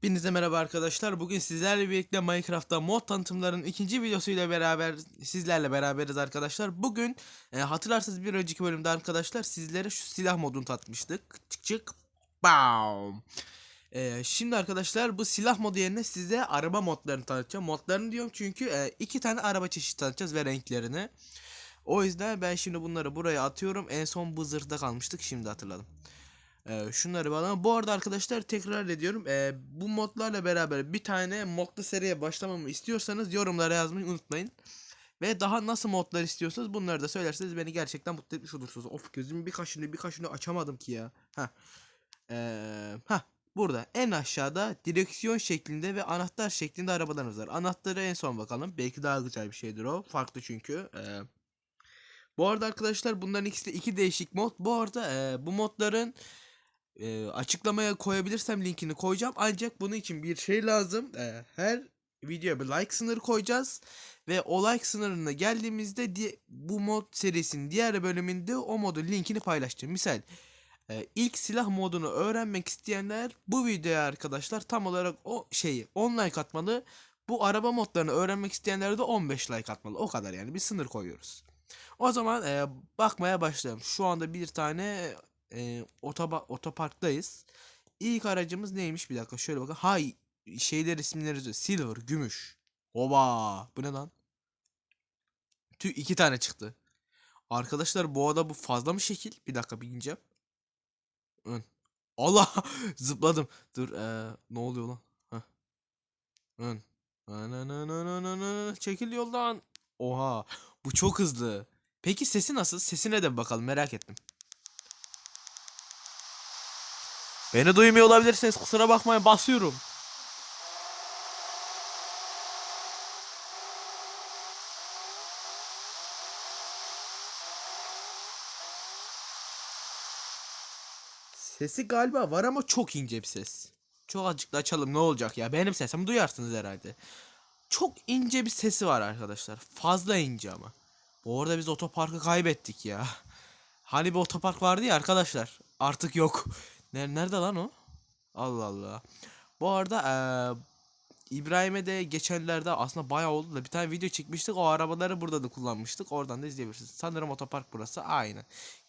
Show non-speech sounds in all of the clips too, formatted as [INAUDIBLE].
Hepinize merhaba arkadaşlar. Bugün sizlerle birlikte Minecraft'ta mod tanıtımlarının ikinci videosuyla beraber sizlerle beraberiz arkadaşlar. Bugün e, hatırlarsanız bir önceki bölümde arkadaşlar sizlere şu silah modunu tatmıştık. Çık çık. Bam. E, şimdi arkadaşlar bu silah modu yerine size araba modlarını tanıtacağım. Modlarını diyorum çünkü e, iki tane araba çeşidi tanıtacağız ve renklerini. O yüzden ben şimdi bunları buraya atıyorum. En son bu zırhta kalmıştık. Şimdi hatırladım. Ee, şunları bana. Bu arada arkadaşlar tekrar ediyorum. Ee, bu modlarla beraber bir tane modlu seriye başlamamı istiyorsanız yorumlara yazmayı unutmayın. Ve daha nasıl modlar istiyorsanız bunları da söylerseniz beni gerçekten mutlu etmiş olursunuz. Of gözümün bir kaşını bir kaşını açamadım ki ya. Ha. Ee, ha burada en aşağıda direksiyon şeklinde ve anahtar şeklinde arabalarımız var. Anahtarı en son bakalım. Belki daha güzel bir şeydir o. Farklı çünkü. Ee, bu arada arkadaşlar bunların ikisi de iki değişik mod. Bu arada e, bu modların e, açıklamaya koyabilirsem linkini koyacağım. Ancak bunun için bir şey lazım. E, her videoya bir like sınırı koyacağız. Ve o like sınırına geldiğimizde di- bu mod serisinin diğer bölümünde o modun linkini paylaşacağım. Misal e, ilk silah modunu öğrenmek isteyenler bu videoya arkadaşlar tam olarak o şeyi 10 like atmalı. Bu araba modlarını öğrenmek isteyenler de 15 like atmalı. O kadar yani bir sınır koyuyoruz. O zaman e, bakmaya başlayalım. Şu anda bir tane e, otoba otoparktayız. İlk aracımız neymiş bir dakika şöyle bakın. Hay şeyler isimleri yazıyor. Silver, gümüş. Oba bu ne lan? Tüh iki tane çıktı. Arkadaşlar bu arada bu fazla mı şekil? Bir dakika bir ineceğim. Allah [LAUGHS] zıpladım. Dur eee, ne oluyor lan? Ön. Çekil yoldan. Oha bu çok hızlı. Peki sesi nasıl? Sesine de bakalım merak ettim. Beni duymuyor olabilirsiniz kusura bakmayın basıyorum. Sesi galiba var ama çok ince bir ses. Çok azıcık da açalım ne olacak ya benim sesimi duyarsınız herhalde. Çok ince bir sesi var arkadaşlar. Fazla ince ama. Bu arada biz otoparkı kaybettik ya. Hani bir otopark vardı ya arkadaşlar. Artık yok. Ner- Nerede lan o? Allah Allah. Bu arada eee, İbrahim'e de geçenlerde aslında bayağı oldu da bir tane video çekmiştik. O arabaları burada da kullanmıştık. Oradan da izleyebilirsiniz. Sanırım otopark burası. Aynen.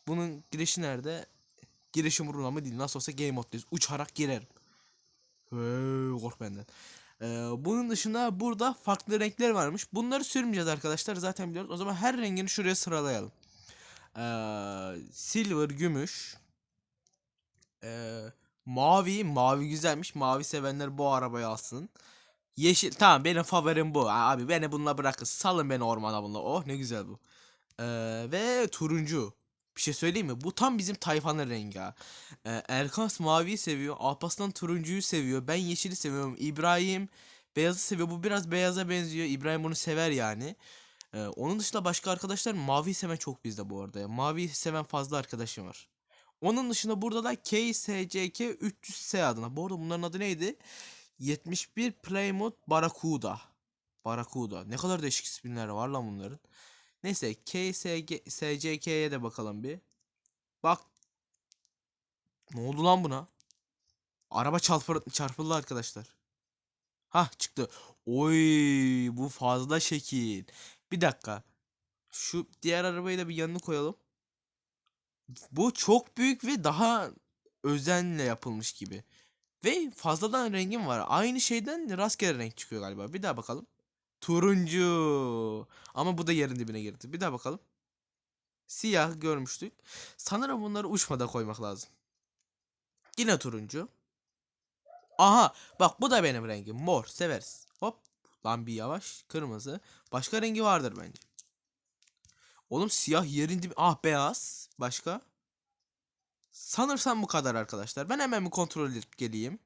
Bunun girişi nerede? Girişi umurumda mı değil. Nasıl olsa game moddayız. Uçarak girerim. Hey, kork benden. Eee, bunun dışında burada farklı renkler varmış. Bunları sürmeyeceğiz arkadaşlar. Zaten biliyoruz. O zaman her rengini şuraya sıralayalım. Eee, silver, gümüş. Eee Mavi, mavi güzelmiş. Mavi sevenler bu arabayı alsın. Yeşil, tamam benim favorim bu. Abi beni bununla bırakın. Salın beni ormana bununla. Oh ne güzel bu. Ee, ve turuncu. Bir şey söyleyeyim mi? Bu tam bizim tayfanın rengi ha. Ee, Erkans maviyi seviyor. Alparslan turuncuyu seviyor. Ben yeşili seviyorum. İbrahim beyazı seviyor. Bu biraz beyaza benziyor. İbrahim bunu sever yani. Ee, onun dışında başka arkadaşlar mavi seven çok bizde bu arada. Mavi seven fazla arkadaşım var. Onun dışında burada da KSCK 300S adına. Bu arada bunların adı neydi? 71 Plymouth Barracuda. Barracuda. Ne kadar değişik isimler var lan bunların. Neyse KSCK'ye de bakalım bir. Bak. Ne oldu lan buna? Araba çarpır çarpıldı arkadaşlar. Hah çıktı. Oy bu fazla şekil. Bir dakika. Şu diğer arabayı da bir yanına koyalım. Bu çok büyük ve daha özenle yapılmış gibi. Ve fazladan rengim var. Aynı şeyden rastgele renk çıkıyor galiba. Bir daha bakalım. Turuncu. Ama bu da yerin dibine girdi. Bir daha bakalım. Siyah görmüştük. Sanırım bunları uçmada koymak lazım. Yine turuncu. Aha bak bu da benim rengim. Mor severiz. Hop. Lan bir yavaş. Kırmızı. Başka rengi vardır bence. Oğlum siyah yerin dibi. Ah beyaz. Başka? Sanırsam bu kadar arkadaşlar. Ben hemen bir kontrol edip geleyim.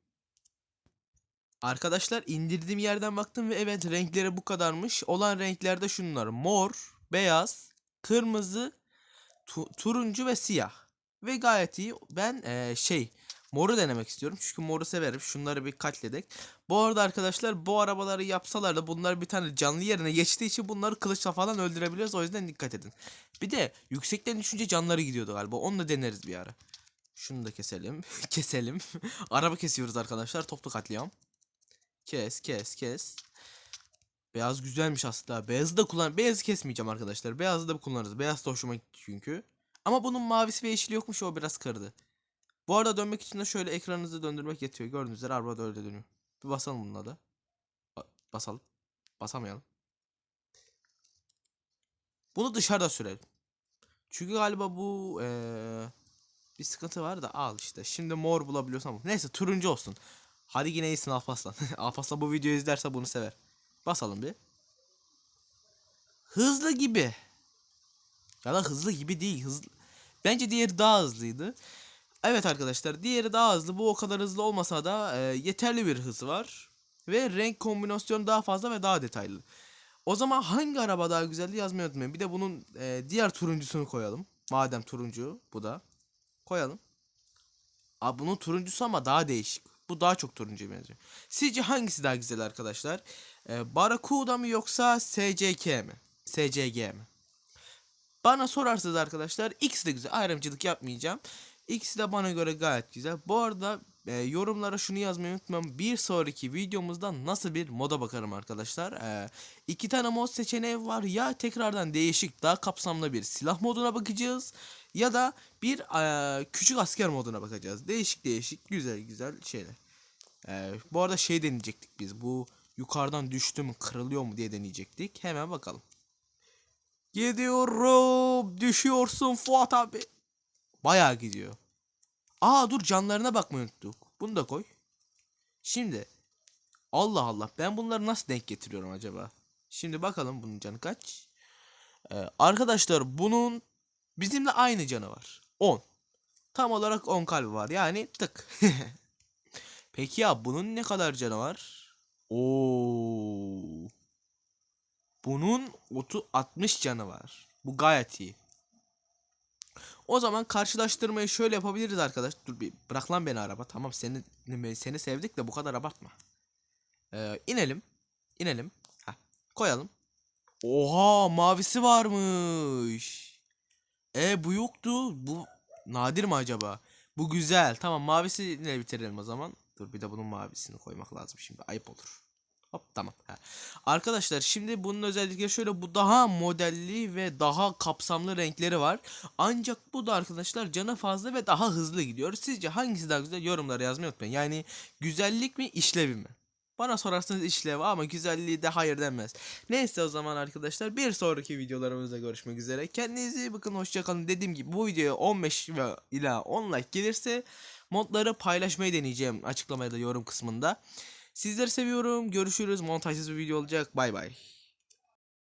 Arkadaşlar indirdiğim yerden baktım ve evet renkleri bu kadarmış. Olan renklerde şunlar. Mor, beyaz, kırmızı, tu- turuncu ve siyah. Ve gayet iyi. Ben eee, şey moru denemek istiyorum. Çünkü moru severim. Şunları bir katledek. Bu arada arkadaşlar bu arabaları yapsalar da bunlar bir tane canlı yerine geçtiği için bunları kılıçla falan öldürebiliyoruz. O yüzden dikkat edin. Bir de yüksekten düşünce canları gidiyordu galiba. Onu da deneriz bir ara. Şunu da keselim. [LAUGHS] keselim. [LAUGHS] Araba kesiyoruz arkadaşlar. Toplu katliam. Kes kes kes. Beyaz güzelmiş aslında. Beyazı da kullan. Beyazı kesmeyeceğim arkadaşlar. Beyazı da kullanırız. Beyaz da hoşuma gitti çünkü. Ama bunun mavisi ve yeşili yokmuş o biraz kırdı. Bu arada dönmek için de şöyle ekranınızı döndürmek yetiyor. Gördüğünüz üzere araba da öyle dönüyor. Bir basalım bununla da. Ba- basalım. Basamayalım. Bunu dışarıda sürelim. Çünkü galiba bu eee, bir sıkıntı var da al işte. Şimdi mor bulabiliyorsam. Neyse turuncu olsun. Hadi yine iyisin Alpaslan. [LAUGHS] Alpaslan bu videoyu izlerse bunu sever. Basalım bir. Hızlı gibi. Ya da hızlı gibi değil. Hızlı. Bence diğeri daha hızlıydı. Evet arkadaşlar diğeri daha hızlı. Bu o kadar hızlı olmasa da e, yeterli bir hızı var. Ve renk kombinasyonu daha fazla ve daha detaylı. O zaman hangi araba daha güzeldi yazmayı unutmayın. Bir de bunun e, diğer turuncusunu koyalım. Madem turuncu bu da. Koyalım. Aa, bunun turuncusu ama daha değişik. Bu daha çok turuncuya benziyor. Sizce hangisi daha güzel arkadaşlar? Ee, Barracuda mı yoksa SCK mi? SCG mi? Bana sorarsanız arkadaşlar ikisi de güzel. Ayrımcılık yapmayacağım. İkisi de bana göre gayet güzel. Bu arada e, yorumlara şunu yazmayı unutmayın. Bir sonraki videomuzda nasıl bir moda bakarım arkadaşlar. E, iki tane mod seçeneği var. Ya tekrardan değişik daha kapsamlı bir silah moduna bakacağız. Ya da bir e, küçük asker moduna bakacağız. Değişik değişik güzel güzel şeyler. E, bu arada şey deneyecektik biz. Bu yukarıdan düştü mü kırılıyor mu diye deneyecektik. Hemen bakalım. Gidiyorum. Düşüyorsun Fuat abi. Bayağı gidiyor. Aa dur canlarına bakmayı unuttuk. Bunu da koy. Şimdi. Allah Allah ben bunları nasıl denk getiriyorum acaba? Şimdi bakalım bunun canı kaç? Ee, arkadaşlar bunun bizimle aynı canı var. 10. Tam olarak 10 kalbi var. Yani tık. [LAUGHS] Peki ya bunun ne kadar canı var? Oo. Bunun 30 60 canı var. Bu gayet iyi. O zaman karşılaştırmayı şöyle yapabiliriz arkadaş. Dur bir bırak lan beni araba. Tamam seni seni sevdik de bu kadar abartma. Ee, inelim. İnelim. Heh, koyalım. Oha mavisi varmış. E bu yoktu. Bu nadir mi acaba? Bu güzel. Tamam mavisiyle bitirelim o zaman. Dur bir de bunun mavisini koymak lazım şimdi. Ayıp olur. Hop tamam. Ha. Arkadaşlar şimdi bunun özellikle şöyle bu daha modelli ve daha kapsamlı renkleri var. Ancak bu da arkadaşlar canı fazla ve daha hızlı gidiyor. Sizce hangisi daha güzel yorumlara yazmayı unutmayın. Yani güzellik mi işlevi mi? Bana sorarsanız işlevi ama güzelliği de hayır denmez. Neyse o zaman arkadaşlar bir sonraki videolarımızda görüşmek üzere. Kendinize iyi bakın hoşçakalın. Dediğim gibi bu videoya 15 ve ila 10 like gelirse modları paylaşmayı deneyeceğim açıklamaya da yorum kısmında. Sizleri seviyorum. Görüşürüz. Montajsız bir video olacak. Bay bay.